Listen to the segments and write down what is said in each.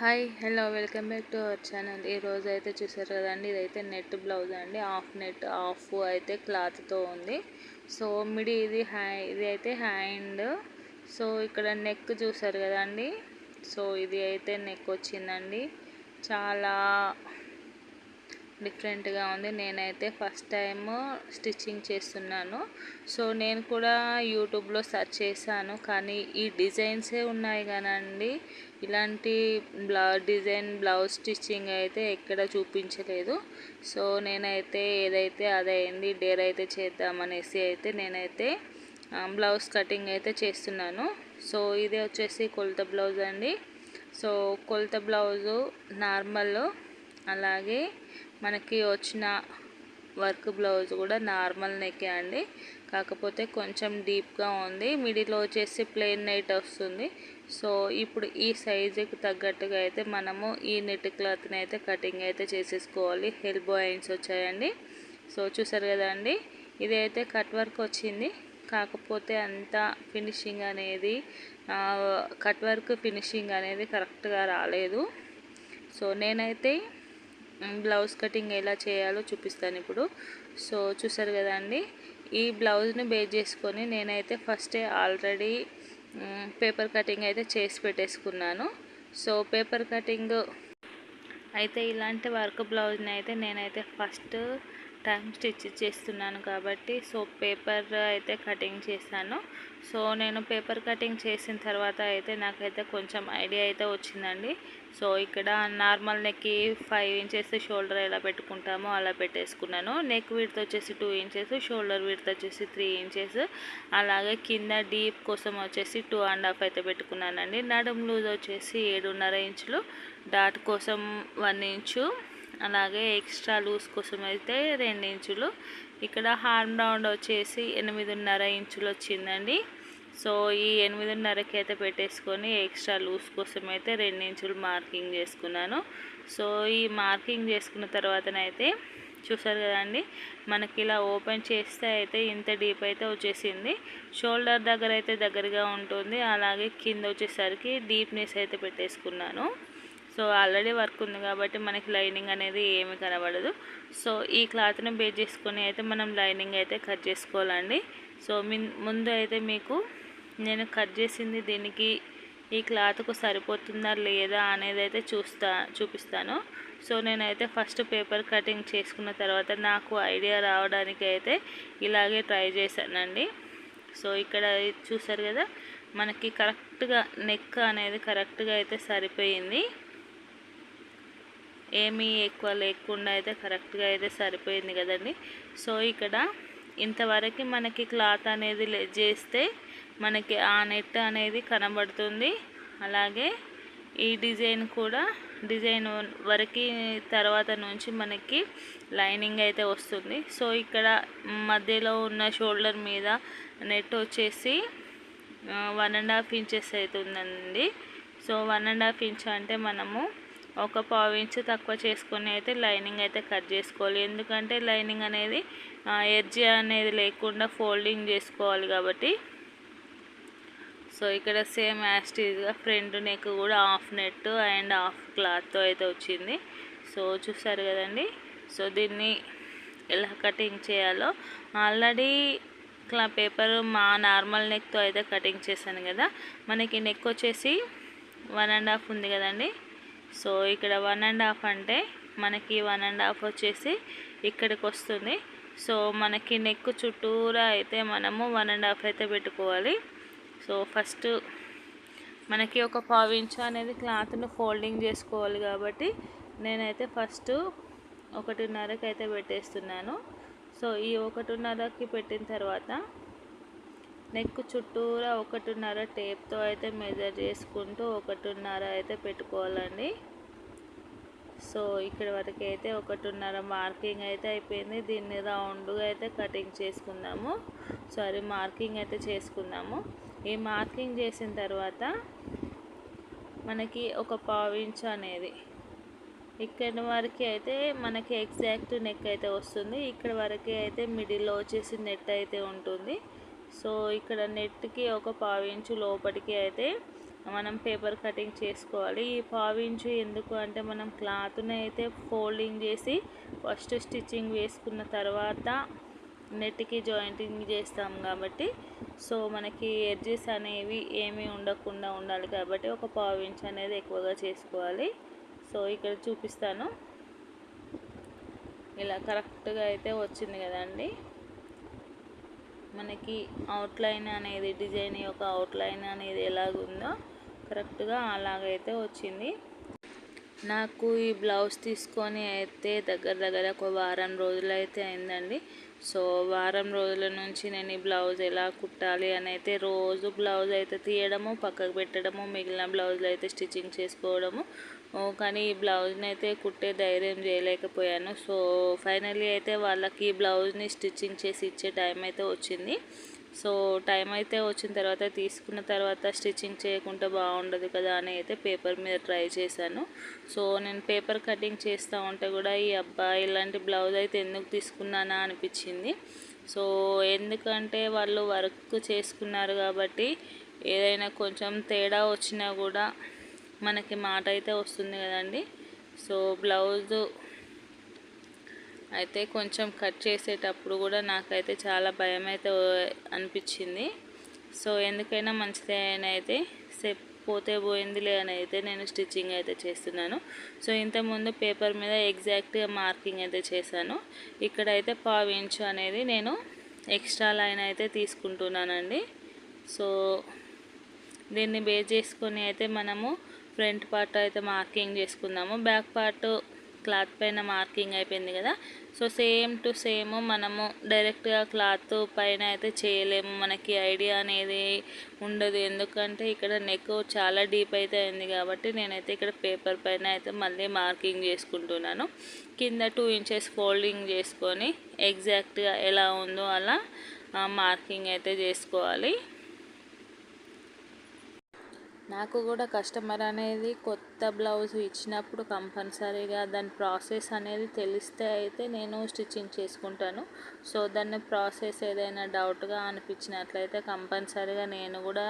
Hi hello welcome back to our channel. ఈరోజు అయితే చూసారు కదండి ఇదైతే నెట్ బ్లౌజ్ అండి. హాఫ్ నెట్ హాఫ్ అయితే క్లాత్తో ఉంది. సో మిడి ఇది హ్యా ఇది అయితే హ్యాండ్. సో ఇక్కడ నెక్ చూసారు కదండి. సో ఇది అయితే నెక్ వచ్చిందండి. చాలా డిఫరెంట్గా ఉంది. నేనైతే ఫస్ట్ టైం స్టిచ్చింగ్ చేస్తున్నాను. సో నేను కూడా యూట్యూబ్లో సెర్చ్ చేశాను. కానీ ఈ డిజైన్సే ఉన్నాయి కానండి ఇలాంటి బ్లౌ డిజైన్ బ్లౌజ్ స్టిచ్చింగ్ అయితే ఎక్కడ చూపించలేదు. సో నేనైతే ఏదైతే అదైంది డేర్ అయితే చేద్దామనేసి అయితే నేనైతే బ్లౌజ్ కటింగ్ అయితే చేస్తున్నాను. సో ఇది వచ్చేసి కొలత బ్లౌజ్ అండి. సో కొలత బ్లౌజు నార్మల్ అలాగే మనకి వచ్చిన వర్క్ బ్లౌజ్ కూడా నార్మల్ నెక్కే అండి. కాకపోతే కొంచెం డీప్గా ఉంది. మిడిల్లో వచ్చేసి ప్లెయిన్ నైట్ వస్తుంది. సో ఇప్పుడు ఈ సైజుకి తగ్గట్టుగా అయితే మనము ఈ నెట్ క్లాత్ని అయితే కటింగ్ అయితే చేసేసుకోవాలి. హెల్బో ఐన్స్ వచ్చాయండి. సో చూసారు కదండి ఇదైతే కట్ వర్క్ వచ్చింది. కాకపోతే అంత ఫినిషింగ్ అనేది కట్ వర్క్ ఫినిషింగ్ అనేది కరెక్ట్గా రాలేదు. సో నేనైతే బ్లౌజ్ కటింగ్ ఎలా చేయాలో చూపిస్తాను ఇప్పుడు. సో చూసారు కదండి ఈ బ్లౌజ్ని బేస్ చేసుకొని నేనైతే ఫస్టే ఆల్రెడీ పేపర్ కటింగ్ అయితే చేసి పెట్టేసుకున్నాను. సో పేపర్ కటింగ్ అయితే ఇలాంటి వర్క్ బ్లౌజ్ని అయితే నేనైతే ఫస్ట్ టైం స్టిచ్ చేస్తున్నాను కాబట్టి సో పేపర్ అయితే కటింగ్ చేశాను. సో నేను పేపర్ కటింగ్ చేసిన తర్వాత అయితే నాకైతే కొంచెం ఐడియా అయితే వచ్చిందండి. సో ఇక్కడ నార్మల్ నెక్కి ఫైవ్ ఇంచెస్ షోల్డర్ ఎలా పెట్టుకుంటామో అలా పెట్టేసుకున్నాను. నెక్ విడ్త్ వచ్చేసి టూ ఇంచెస్ షోల్డర్ విడ్త్ వచ్చేసి త్రీ ఇంచెస్ అలాగే కింద డీప్ కోసం వచ్చేసి టూ అండ్ హాఫ్ అయితే పెట్టుకున్నానండి. నడుము లూజ్ వచ్చేసి ఏడున్నర ఇంచులు డాట్ కోసం వన్ ఇంచు అలాగే ఎక్స్ట్రా లూజ్ కోసం అయితే రెండు ఇంచులు. ఇక్కడ హార్మ్ రౌండ్ వచ్చేసి ఎనిమిదిన్నర ఇంచులు వచ్చిందండి. సో ఈ ఎనిమిదిన్నరకి అయితే పెట్టేసుకొని ఎక్స్ట్రా లూజ్ కోసం అయితే రెండు ఇంచులు మార్కింగ్ చేసుకున్నాను. సో ఈ మార్కింగ్ చేసుకున్న తర్వాతనైతే చూసారు కదండి మనకి ఇలా ఓపెన్ చేస్తే అయితే ఇంత డీప్ అయితే వచ్చేసింది. షోల్డర్ దగ్గర అయితే దగ్గరగా ఉంటుంది. అలాగే కింద వచ్చేసరికి డీప్నెస్ అయితే పెట్టేసుకున్నాను. సో ఆల్రెడీ వర్క్ ఉంది కాబట్టి మనకి లైనింగ్ అనేది ఏమి కనబడదు. సో ఈ క్లాత్ని బేస్ చేసుకొని అయితే మనం లైనింగ్ అయితే కట్ చేసుకోవాలండి. సో ముందు అయితే మీకు నేను కట్ చేసింది దీనికి ఈ క్లాత్కు సరిపోతుందా లేదా అనేది అయితే చూస్తా చూపిస్తాను. సో నేనైతే ఫస్ట్ పేపర్ కటింగ్ చేసుకున్న తర్వాత నాకు ఐడియా రావడానికి అయితే ఇలాగే ట్రై చేశానండి. సో ఇక్కడ చూసారు కదా మనకి కరెక్ట్గా నెక్ అనేది కరెక్ట్గా అయితే సరిపోయింది. ఏమీ ఎక్కువ లేకుండా అయితే కరెక్ట్గా అయితే సరిపోయింది కదండి. సో ఇక్కడ ఇంతవరకు మనకి క్లాత్ అనేది చేస్తే మనకి ఆ నెట్ అనేది కనబడుతుంది. అలాగే ఈ డిజైన్ కూడా డిజైన్ వరకు తర్వాత నుంచి మనకి లైనింగ్ అయితే వస్తుంది. సో ఇక్కడ మధ్యలో ఉన్న షోల్డర్ మీద నెట్ వచ్చేసి వన్ అండ్ హాఫ్ ఇంచెస్ అవుతుందండి so one and half inch అంటే మనము ఒక పావు ఇంచు తక్కువ చేసుకొని అయితే లైనింగ్ అయితే కట్ చేసుకోవాలి. ఎందుకంటే లైనింగ్ అనేది ఎర్జీ అనేది లేకుండా ఫోల్డింగ్ చేసుకోవాలి కాబట్టి. సో ఇక్కడ సేమ్ యాస్టీజ్గా ఫ్రంట్ నెక్ కూడా హాఫ్ నెట్ అండ్ హాఫ్ క్లాత్తో అయితే వచ్చింది. సో చూసారు కదండి? సో దీన్ని ఎలా కటింగ్ చేయాలో. ఆల్రెడీ క్లా పేపర్ మా నార్మల్ నెక్తో అయితే కటింగ్ చేశాను కదా. మనకి నెక్ వచ్చేసి వన్ అండ్ హాఫ్ ఉంది కదండి? సో ఇక్కడ వన్ అండ్ హాఫ్ అంటే మనకి వన్ అండ్ హాఫ్ వచ్చేసి ఇక్కడికి వస్తుంది. సో మనకి నెక్ చుట్టూరా అయితే మనము వన్ అండ్ హాఫ్ అయితే పెట్టుకోవాలి. సో ఫస్ట్ మనకి ఒక పావు ఇంచు అనేది క్లాత్ను ఫోల్డింగ్ చేసుకోవాలి కాబట్టి నేనైతే ఫస్ట్ ఒకటిన్నరకి అయితే పెట్టేస్తున్నాను. సో ఈ ఒకటిన్నరకి పెట్టిన తర్వాత నెక్ చుట్టూరా ఒకటిన్నర టేప్తో అయితే మెజర్ చేసుకుంటూ ఒకటిన్నర అయితే పెట్టుకోవాలండి. సో ఇక్కడ వరకు అయితే ఒకటిన్నర మార్కింగ్ అయితే అయిపోయింది. దీన్ని రౌండ్గా అయితే కటింగ్ చేసుకుందాము. సారీ మార్కింగ్ అయితే చేసుకుందాము. ఈ మార్కింగ్ చేసిన తర్వాత మనకి ఒక పావించ్ అనేది ఇక్కడ వరకు అయితే మనకి ఎగ్జాక్ట్ నెక్ అయితే వస్తుంది. ఇక్కడ వరకు అయితే మిడిల్లో వచ్చేసి నెట్ అయితే ఉంటుంది. సో ఇక్కడ నెట్కి ఒక పావించు ఇంచు లోపలికి అయితే మనం పేపర్ కటింగ్ చేసుకోవాలి. ఈ పావించు ఎందుకు అంటే మనం క్లాత్ని అయితే ఫోల్డింగ్ చేసి ఫస్ట్ స్టిచ్చింగ్ వేసుకున్న తర్వాత నెట్కి జాయింటింగ్ చేస్తాం కాబట్టి. సో మనకి ఎడ్జెస్ అనేవి ఏమీ ఉండకుండా ఉండాలి కాబట్టి ఒక పావు ఇంచ్ అనేది ఎక్కువగా చేసుకోవాలి. సో ఇక్కడ చూపిస్తాను. ఇలా కరెక్ట్గా అయితే వచ్చింది కదండి. మనకి అవుట్లైన్ అనేది డిజైన్ యొక్క అవుట్లైన్ అనేది ఎలాగుందో కరెక్ట్గా అలాగైతే వచ్చింది. నాకు ఈ బ్లౌజ్ తీసుకొని అయితే దగ్గర దగ్గర ఒక వారం రోజులు అయితే అయిందండి. సో వారం రోజుల నుంచి నేను ఈ బ్లౌజ్ ఎలా కుట్టాలి అని అయితే రోజు బ్లౌజ్ అయితే తీయడము పక్కకు పెట్టడము మిగిలిన బ్లౌజులు అయితే స్టిచ్చింగ్ చేసుకోవడము కానీ ఈ బ్లౌజ్ని అయితే కుట్టే ధైర్యం చేయలేకపోయాను. సో ఫైనల్లీ అయితే వాళ్ళకి ఈ బ్లౌజ్ని స్టిచ్చింగ్ చేసి ఇచ్చే టైం అయితే వచ్చింది. సో టైం అయితే వచ్చిన తర్వాత తీసుకున్న తర్వాత స్టిచ్చింగ్ చేయకుండా బాగుండదు కదా అని అయితే పేపర్ మీద ట్రై చేశాను. సో నేను పేపర్ కటింగ్ చేస్తూ ఉంటే కూడా ఈ అబ్బాయి ఇలాంటి బ్లౌజ్ అయితే ఎందుకు తీసుకున్నానా అనిపించింది. సో ఎందుకంటే వాళ్ళు వర్క్ చేసుకున్నారు కాబట్టి ఏదైనా కొంచెం తేడా వచ్చినా కూడా మనకి మాట అయితే వస్తుంది కదండి. సో బ్లౌజు అయితే కొంచెం కట్ చేసేటప్పుడు కూడా నాకైతే చాలా భయం అయితే అనిపించింది. సో ఎందుకైనా మంచిదే అని అయితే సెప్ పోతే పోయిందిలే అని అయితే నేను స్టిచ్చింగ్ అయితే చేస్తున్నాను. సో ఇంతకుముందు పేపర్ మీద ఎగ్జాక్ట్గా మార్కింగ్ అయితే చేశాను. ఇక్కడైతే పావు ఇంచు అనేది నేను ఎక్స్ట్రా లైన్ అయితే తీసుకుంటున్నానండి. సో దీన్ని బేస్ చేసుకొని అయితే మనము ఫ్రంట్ పార్ట్ అయితే మార్కింగ్ చేసుకుందాము. బ్యాక్ పార్ట్ క్లాత్ పైన మార్కింగ్ అయిపోయింది కదా. సో సేమ్ టు సేమ్ మనము డైరెక్ట్గా క్లాత్ పైన అయితే చేయలేము. మనకి ఐడియా అనేది ఉండదు. ఎందుకంటే ఇక్కడ నెక్ చాలా డీప్ అయితే అయింది కాబట్టి నేనైతే ఇక్కడ పేపర్ పైన అయితే మళ్ళీ మార్కింగ్ చేసుకుంటున్నాను. కింద టూ ఇంచెస్ ఫోల్డింగ్ చేసుకొని ఎగ్జాక్ట్గా ఎలా ఉందో అలా మార్కింగ్ అయితే చేసుకోవాలి. నాకు కూడా కస్టమర్ అనేది కొత్త బ్లౌజ్ ఇచ్చినప్పుడు కంపల్సరీగా దాని ప్రాసెస్ అనేది తెలిస్తే అయితే నేను స్టిచ్చింగ్ చేసుకుంటాను. సో దాన్ని ప్రాసెస్ ఏదైనా డౌట్గా అనిపించినట్లయితే కంపల్సరీగా నేను కూడా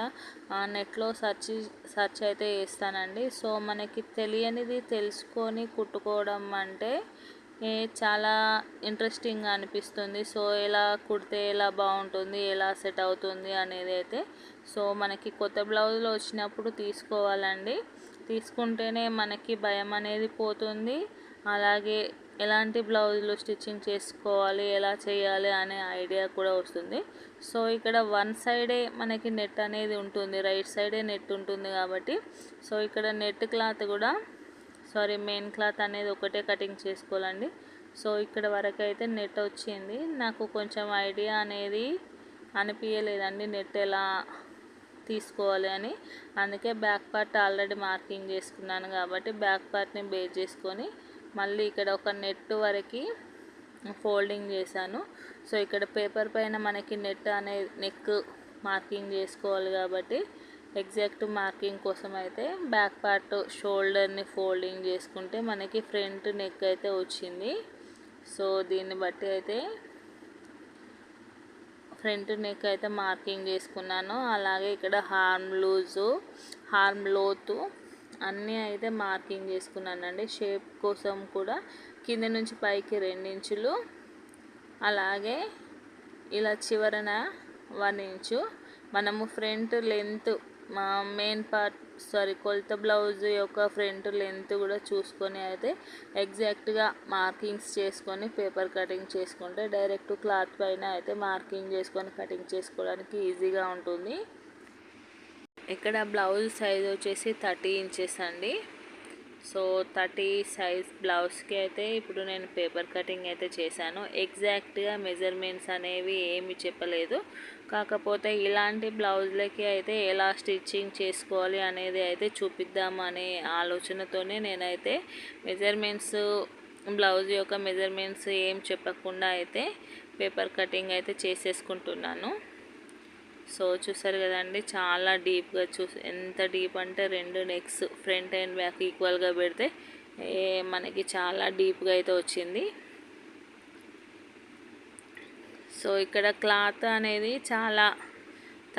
నెట్లో సర్చ్ సర్చ్ అయితే చేస్తానండి. సో మనకి తెలియనిది తెలుసుకొని కుట్టుకోవడం అంటే చాలా ఇంట్రెస్టింగ్గా అనిపిస్తుంది. సో ఎలా కుడితే ఎలా బాగుంటుంది ఎలా సెట్ అవుతుంది అనేది అయితే సో మనకి కొత్త బ్లౌజులు వచ్చినప్పుడు తీసుకోవాలండి. తీసుకుంటేనే మనకి భయం అనేది పోతుంది. అలాగే ఎలాంటి బ్లౌజులు స్టిచ్చింగ్ చేసుకోవాలి ఎలా చేయాలి అనే ఐడియా కూడా వస్తుంది. సో ఇక్కడ వన్ సైడే మనకి నెట్ అనేది ఉంటుంది రైట్ సైడే నెట్ ఉంటుంది కాబట్టి సో ఇక్కడ నెట్ క్లాత్ కూడా సారీ మెయిన్ క్లాత్ అనేది ఒకటే కటింగ్ చేసుకోవాలండి. సో ఇక్కడ వరకు అయితే నెట్ వచ్చింది. నాకు కొంచెం ఐడియా అనేది అనిపించలేదండి నెట్ ఎలా తీసుకోవాలి అని. అందుకే బ్యాక్ పార్ట్ ఆల్రెడీ మార్కింగ్ చేసుకున్నాను కాబట్టి బ్యాక్ పార్ట్ని బేస్ చేసుకొని మళ్ళీ ఇక్కడ ఒక నెట్ వరకు ఫోల్డింగ్ చేశాను. సో ఇక్కడ పేపర్ పైన మనకి నెట్ అనే నెక్ మార్కింగ్ చేసుకోవాలి కాబట్టి ఎగ్జాక్ట్ మార్కింగ్ కోసం అయితే బ్యాక్ పార్ట్ షోల్డర్ని ఫోల్డింగ్ చేసుకుంటే మనకి ఫ్రంట్ నెక్ అయితే వచ్చింది. సో దీన్ని బట్టి అయితే ఫ్రంట్ నెక్ అయితే మార్కింగ్ చేసుకున్నాను. అలాగే ఇక్కడ హార్మ్ లూజు హార్మ్ లోతు అన్నీ అయితే మార్కింగ్ చేసుకున్నానండి. షేప్ కోసం కూడా కింద నుంచి పైకి రెండించులు. అలాగే ఇలా చివరన వన్ ఇంచు. మనము ఫ్రంట్ లెంత్ మా మెయిన్ పార్ట్ సారీ కొలత బ్లౌజ్ యొక్క ఫ్రంట్ లెంత్ కూడా చూసుకొని అయితే ఎగ్జాక్ట్గా మార్కింగ్స్ చేసుకొని పేపర్ కటింగ్ చేసుకుంటే డైరెక్ట్ క్లాత్ పైన అయితే మార్కింగ్ చేసుకొని కటింగ్ చేసుకోవడానికి ఈజీగా ఉంటుంది. ఇక్కడ బ్లౌజ్ సైజ్ వచ్చేసి థర్టీ ఇంచెస్ అండి. సో థర్టీ సైజ్ బ్లౌజ్కి అయితే ఇప్పుడు నేను పేపర్ కటింగ్ అయితే చేశాను. ఎగ్జాక్ట్గా మెజర్మెంట్స్ అనేవి ఏమి చెప్పలేదు. కాకపోతే ఇలాంటి బ్లౌజ్లకి అయితే ఎలా స్టిచ్చింగ్ చేసుకోవాలి అనేది అయితే చూపిద్దామనే ఆలోచనతోనే నేనైతే మెజర్మెంట్స్ బ్లౌజ్ యొక్క మెజర్మెంట్స్ ఏం చెప్పకుండా అయితే పేపర్ కటింగ్ అయితే చేసేసుకుంటున్నాను. సో చూసారు కదండి చాలా డీప్గా చూసి ఎంత డీప్ అంటే రెండు నెక్స్ ఫ్రంట్ అండ్ బ్యాక్ ఈక్వల్గా పెడితే మనకి చాలా డీప్గా అయితే వచ్చింది. సో ఇక్కడ క్లాత్ అనేది చాలా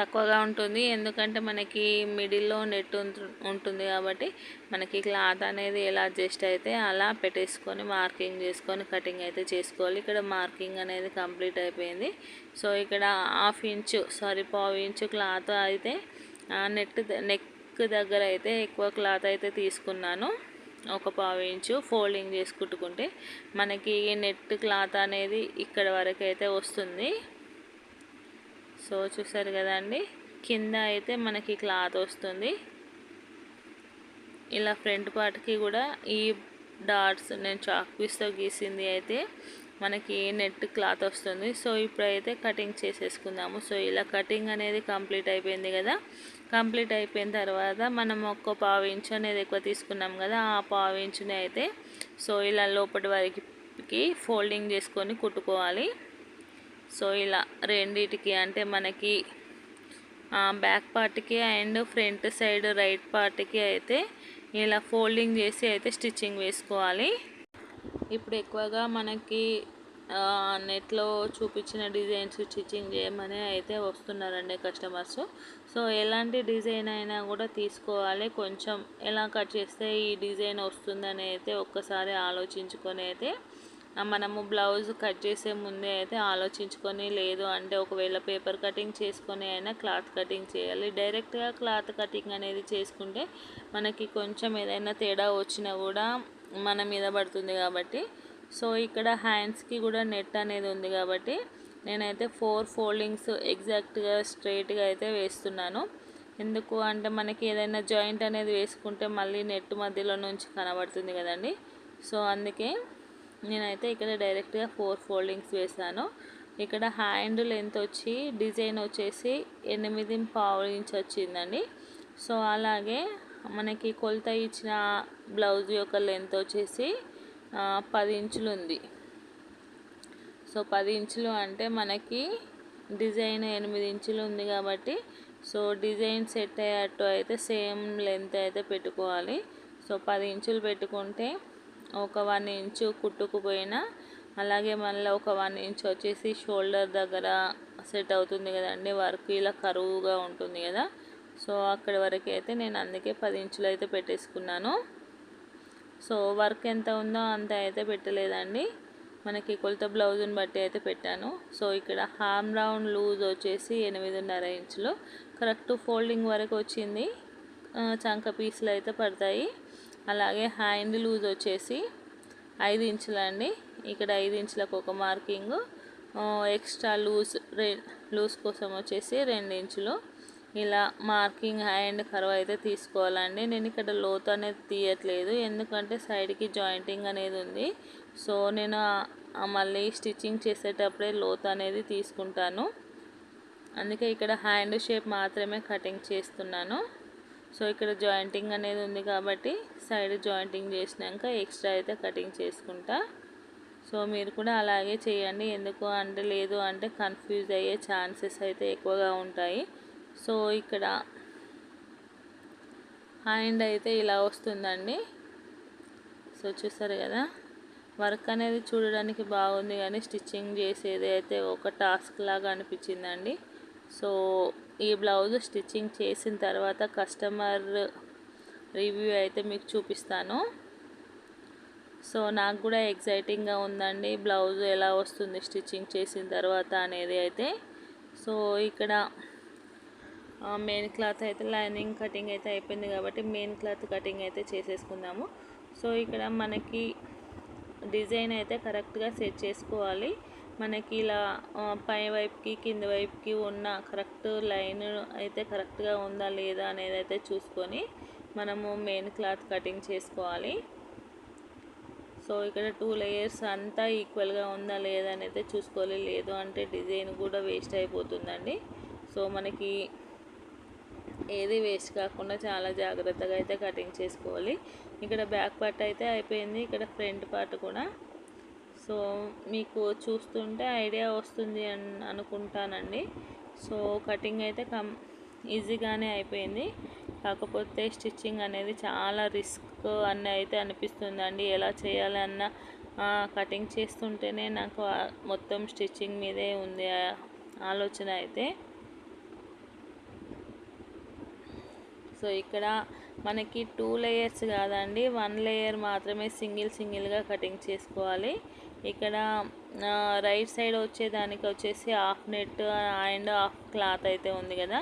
తక్కువగా ఉంటుంది. ఎందుకంటే మనకి మిడిల్లో నెట్ ఉంటుంది కాబట్టి మనకి క్లాత్ అనేది ఎలా అడ్జస్ట్ అయితే అలా పెట్టేసుకొని మార్కింగ్ చేసుకొని కటింగ్ అయితే చేసుకోవాలి. ఇక్కడ మార్కింగ్ అనేది కంప్లీట్ అయిపోయింది. సో ఇక్కడ హాఫ్ ఇంచు సారీ పావు ఇంచు క్లాత్ అయితే నెట్ నెక్ దగ్గర అయితే ఎక్కువ క్లాత్ అయితే తీసుకున్నాను. ఒక పావు ఇంచు ఫోల్డింగ్ చేసుకుంటుకుంటే మనకి నెట్ క్లాత్ అనేది ఇక్కడ వరకు అయితే వస్తుంది. సో చూసారు కదండి కింద అయితే మనకి క్లాత్ వస్తుంది. ఇలా ఫ్రంట్ పార్ట్కి కూడా ఈ డాట్స్ నేను చాక్ పీస్తో గీసింది అయితే మనకి నెట్ క్లాత్ వస్తుంది. సో ఇప్పుడైతే కటింగ్ చేసేసుకుందాము. సో ఇలా కటింగ్ అనేది కంప్లీట్ అయిపోయింది కదా? కంప్లీట్ అయిపోయిన తర్వాత మనం ఒక్క పావు ఇంచు అనేది ఎక్కువ తీసుకున్నాం కదా? ఆ పావు ఇంచుని అయితే సో ఇలా లోపటి వరకు ఫోల్డింగ్ చేసుకొని కుట్టుకోవాలి. సో ఇలా రెండిటికి అంటే మనకి బ్యాక్ పార్ట్కి అండ్ ఫ్రంట్ సైడ్ రైట్ పార్ట్కి అయితే ఇలా ఫోల్డింగ్ చేసి అయితే స్టిచ్చింగ్ వేసుకోవాలి. ఇప్పుడు ఎక్కువగా మనకి నెట్లో చూపించిన డిజైన్స్ స్టిచ్చింగ్ చేయమని అయితే వస్తున్నారండి కస్టమర్స్ సో ఎలాంటి డిజైన్ అయినా కూడా తీసుకోవాలి. కొంచెం ఎలా కట్ చేస్తే ఈ డిజైన్ వస్తుందని అయితే ఒక్కసారి ఆలోచించుకొని అయితే మనము బ్లౌజ్ కట్ చేసే ముందే అయితే ఆలోచించుకొని లేదు అంటే ఒకవేళ పేపర్ కటింగ్ చేసుకొని అయినా క్లాత్ కటింగ్ చేయాలి. డైరెక్ట్గా క్లాత్ కటింగ్ అనేది చేసుకుంటే మనకి కొంచెం ఏదైనా తేడా వచ్చినా కూడా మన మీద పడుతుంది కాబట్టి. సో ఇక్కడ హ్యాండ్స్కి కూడా నెట్ అనేది ఉంది కాబట్టి నేనైతే ఫోర్ ఫోల్డింగ్స్ ఎగ్జాక్ట్గా స్ట్రైట్గా అయితే వేస్తున్నాను. ఎందుకు అంటే మనకి ఏదైనా జాయింట్ అనేది వేసుకుంటే మళ్ళీ నెట్ మధ్యలో నుంచి కనబడుతుంది కదండి. సో అందుకే నేనైతే ఇక్కడ డైరెక్ట్గా ఫోర్ ఫోల్డింగ్స్ వేసాను. ఇక్కడ హ్యాండ్ లెంత్ వచ్చి డిజైన్ వచ్చేసి ఎనిమిది పావు ఇంచ్ వచ్చిందండి. సో అలాగే మనకి కొలత ఇచ్చిన బ్లౌజ్ యొక్క లెంత్ వచ్చేసి పది ఇంచులు ఉంది. సో పది ఇంచులు అంటే మనకి డిజైన్ ఎనిమిది ఇంచులు ఉంది కాబట్టి సో డిజైన్ సెట్ అయ్యేటట్టు అయితే సేమ్ లెంత్ అయితే పెట్టుకోవాలి. సో పది ఇంచులు పెట్టుకుంటే ఒక వన్ ఇంచు కుట్టుకుపోయినా అలాగే మళ్ళీ ఒక వన్ ఇంచ్ వచ్చేసి షోల్డర్ దగ్గర సెట్ అవుతుంది కదండి వర్క్ ఇలా కరువుగా ఉంటుంది కదా. సో అక్కడి వరకు అయితే నేను అందుకే పది ఇంచులు అయితే పెట్టేసుకున్నాను. సో వర్క్ ఎంత ఉందో అంత అయితే పెట్టలేదండి. మనకి కొలత బ్లౌజ్ని బట్టి అయితే పెట్టాను. సో ఇక్కడ హామ్ రౌండ్ లూజ్ వచ్చేసి ఎనిమిదిన్నర ఇంచులు. కరెక్ట్ ఫోల్డింగ్ వరకు వచ్చింది. చంక పీసులు అయితే పడతాయి. అలాగే హ్యాండ్ లూజ్ వచ్చేసి ఐదు ఇంచులండి. ఇక్కడ ఐదు ఇంచులకు ఒక మార్కింగ్. ఎక్స్ట్రా లూజ్ లూజ్ కోసం వచ్చేసి రెండు ఇంచులు. ఇలా మార్కింగ్ హ్యాండ్ కర్వ్ అయితే తీసుకోవాలండి. నేను ఇక్కడ లోతు అనేది తీయట్లేదు. ఎందుకంటే సైడ్కి జాయింటింగ్ అనేది ఉంది. సో నేను మళ్ళీ స్టిచ్చింగ్ చేసేటప్పుడే లోతు అనేది తీసుకుంటాను. అందుకే ఇక్కడ హ్యాండ్ షేప్ మాత్రమే కటింగ్ చేస్తున్నాను. సో ఇక్కడ జాయింటింగ్ అనేది ఉంది కాబట్టి సైడ్ జాయింటింగ్ చేసినాక ఎక్స్ట్రా అయితే కటింగ్ చేసుకుంటా. సో మీరు కూడా అలాగే చేయండి. ఎందుకు అంటే లేదు అంటే కన్ఫ్యూజ్ అయ్యే ఛాన్సెస్ అయితే ఎక్కువగా ఉంటాయి. సో ఇక్కడ హ్యాండ్ అయితే ఇలా వస్తుందండి. సో చూసారు కదా వర్క్ అనేది చూడడానికి బాగుంది కానీ స్టిచ్చింగ్ చేసేది అయితే ఒక టాస్క్ లాగా అనిపించిందండి. సో ఈ బ్లౌజ్ స్టిచ్చింగ్ చేసిన తర్వాత కస్టమర్ రివ్యూ అయితే మీకు చూపిస్తాను. సో నాకు కూడా ఎగ్జైటింగ్గా ఉందండి బ్లౌజ్ ఎలా వస్తుంది స్టిచ్చింగ్ చేసిన తర్వాత అనేది అయితే. సో ఇక్కడ మెయిన్ క్లాత్ అయితే లైనింగ్ కటింగ్ అయితే అయిపోయింది కాబట్టి మెయిన్ క్లాత్ కటింగ్ అయితే చేసేసుకుందాము. సో ఇక్కడ మనకి డిజైన్ అయితే కరెక్ట్గా సెట్ చేసుకోవాలి. మనకి ఇలా పై వైపుకి కింద వైపుకి ఉన్న కరెక్ట్ లైన్ అయితే కరెక్ట్గా ఉందా లేదా అనేది అయితే చూసుకొని మనము మెయిన్ క్లాత్ కటింగ్ చేసుకోవాలి. సో ఇక్కడ టూ లేయర్స్ అంతా ఈక్వల్గా ఉందా లేదా అని అయితే చూసుకోవాలి. లేదు అంటే డిజైన్ కూడా వేస్ట్ అయిపోతుందండి. సో మనకి ఏది వేస్ట్ కాకుండా చాలా జాగ్రత్తగా అయితే కటింగ్ చేసుకోవాలి. ఇక్కడ బ్యాక్ పార్ట్ అయితే అయిపోయింది. ఇక్కడ ఫ్రంట్ పార్ట్ కూడా సో మీకు చూస్తుంటే ఐడియా వస్తుంది అని అనుకుంటానండి. సో కటింగ్ అయితే కం ఈజీగానే అయిపోయింది. కాకపోతే స్టిచ్చింగ్ అనేది చాలా రిస్క్ అని అయితే అనిపిస్తుందండి. ఎలా చేయాలన్న కటింగ్ చేస్తుంటేనే నాకు మొత్తం స్టిచ్చింగ్ మీదే ఉంది ఆలోచన అయితే. సో ఇక్కడ మనకి టూ లేయర్స్ కాదండి. వన్ లేయర్ మాత్రమే సింగిల్ సింగిల్గా కటింగ్ చేసుకోవాలి. ఇక్కడ రైట్ సైడ్ వచ్చేదానికి వచ్చేసి half net and half cloth అయితే ఉంది కదా.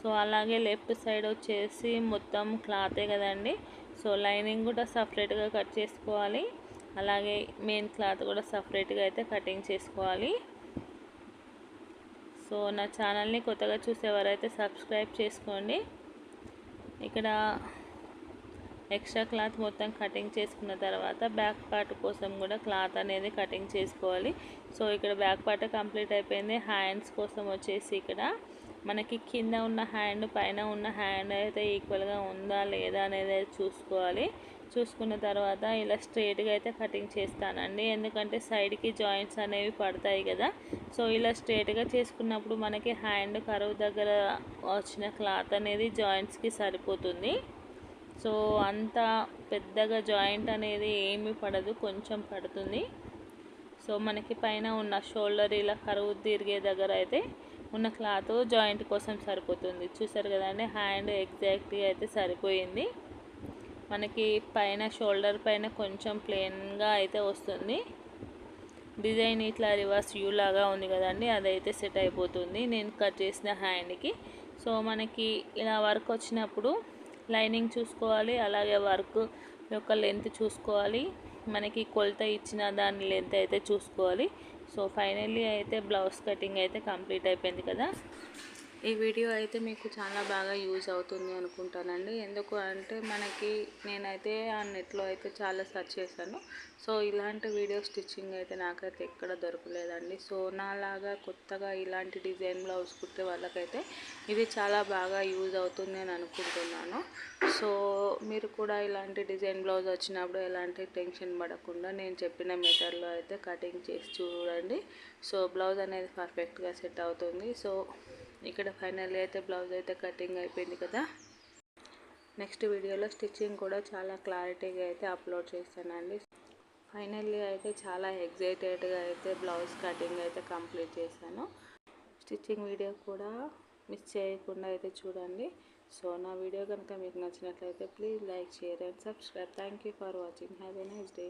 సో అలాగే లెఫ్ట్ సైడ్ వచ్చేసి మొత్తం క్లాతే కదండి. సో లైనింగ్ కూడా సపరేట్గా కట్ చేసుకోవాలి. అలాగే మెయిన్ క్లాత్ కూడా సపరేట్గా అయితే కటింగ్ చేసుకోవాలి. సో నా ఛానల్ని కొత్తగా చూసేవారైతే సబ్స్క్రైబ్ చేసుకోండి. ఇక్కడ ఎక్స్ట్రా క్లాత్ మొత్తం కటింగ్ చేసుకున్న తర్వాత బ్యాక్ పార్ట్ కోసం కూడా క్లాత్ అనేది కటింగ్ చేసుకోవాలి. సో ఇక్కడ బ్యాక్ పార్ట్ కంప్లీట్ అయిపోయింది. హ్యాండ్స్ కోసం వచ్చేసి ఇక్కడ మనకి కింద ఉన్న హ్యాండ్ పైన ఉన్న హ్యాండ్ అయితే ఈక్వల్గా ఉందా లేదా అనేది చూసుకోవాలి. చూసుకున్న తర్వాత ఇలా స్ట్రేట్గా అయితే కటింగ్ చేస్తానండి. ఎందుకంటే సైడ్కి జాయింట్స్ అనేవి పడతాయి కదా. సో ఇలా స్ట్రేట్గా చేసుకున్నప్పుడు మనకి హ్యాండ్ కరువు దగ్గర వచ్చిన క్లాత్ అనేది జాయింట్స్కి సరిపోతుంది. సో అంత పెద్దగా జాయింట్ అనేది ఏమీ పడదు కొంచెం పడుతుంది. సో మనకి పైన ఉన్న షోల్డర్ ఇలా కరువు తిరిగే దగ్గర అయితే ఉన్న క్లాత్ జాయింట్ కోసం సరిపోతుంది. చూసారు కదండి హ్యాండ్ ఎగ్జాక్ట్గా అయితే సరిపోయింది. మనకి పైన షోల్డర్ పైన కొంచెం ప్లెయిన్గా అయితే వస్తుంది. డిజైన్ ఇట్లా రివర్స్ యూ లాగా ఉంది కదండి అదైతే సెట్ అయిపోతుంది నేను కట్ చేసిన హ్యాండ్కి. సో మనకి ఇలా వర్క్ వచ్చినప్పుడు లైనింగ్ చూసుకోవాలి అలాగే వర్క్ యొక్క లెంత్ చూసుకోవాలి. మనకి కొలత ఇచ్చిన దాని లెంత్ అయితే చూసుకోవాలి. సో ఫైనల్లీ అయితే బ్లౌజ్ కటింగ్ అయితే కంప్లీట్ అయిపోయింది కదా. ఈ వీడియో అయితే మీకు చాలా బాగా యూజ్ అవుతుంది అనుకుంటానండి. ఎందుకు అంటే మనకి నేనైతే ఆ నెట్లో అయితే చాలా సెర్చ్ చేశాను. సో ఇలాంటి వీడియో స్టిచ్చింగ్ అయితే నాకైతే ఎక్కడ దొరకలేదండి. సో నాలాగా కొత్తగా ఇలాంటి డిజైన్ బ్లౌజ్ కుట్టే వాళ్ళకైతే ఇది చాలా బాగా యూజ్ అవుతుంది అని అనుకుంటున్నాను. సో మీరు కూడా ఇలాంటి డిజైన్ బ్లౌజ్ వచ్చినప్పుడు ఎలాంటి టెన్షన్ పడకుండా నేను చెప్పిన మెథడ్లో అయితే కటింగ్ చేసి చూడండి. సో బ్లౌజ్ అనేది పర్ఫెక్ట్గా సెట్ అవుతుంది. సో ఇక్కడ ఫైనల్లీ అయితే బ్లౌజ్ అయితే కటింగ్ అయిపోయింది కదా. నెక్స్ట్ వీడియోలో స్టిచ్చింగ్ కూడా చాలా క్లారిటీగా అయితే అప్లోడ్ చేస్తానండి. ఫైనల్లీ అయితే చాలా ఎగ్జైటెడ్గా అయితే బ్లౌజ్ కటింగ్ అయితే కంప్లీట్ చేశాను. స్టిచ్చింగ్ వీడియో కూడా మిస్ చేయకుండా అయితే చూడండి. సో నా వీడియో కనుక మీకు నచ్చినట్లయితే please like share and subscribe. Thank you for watching. Have a nice day.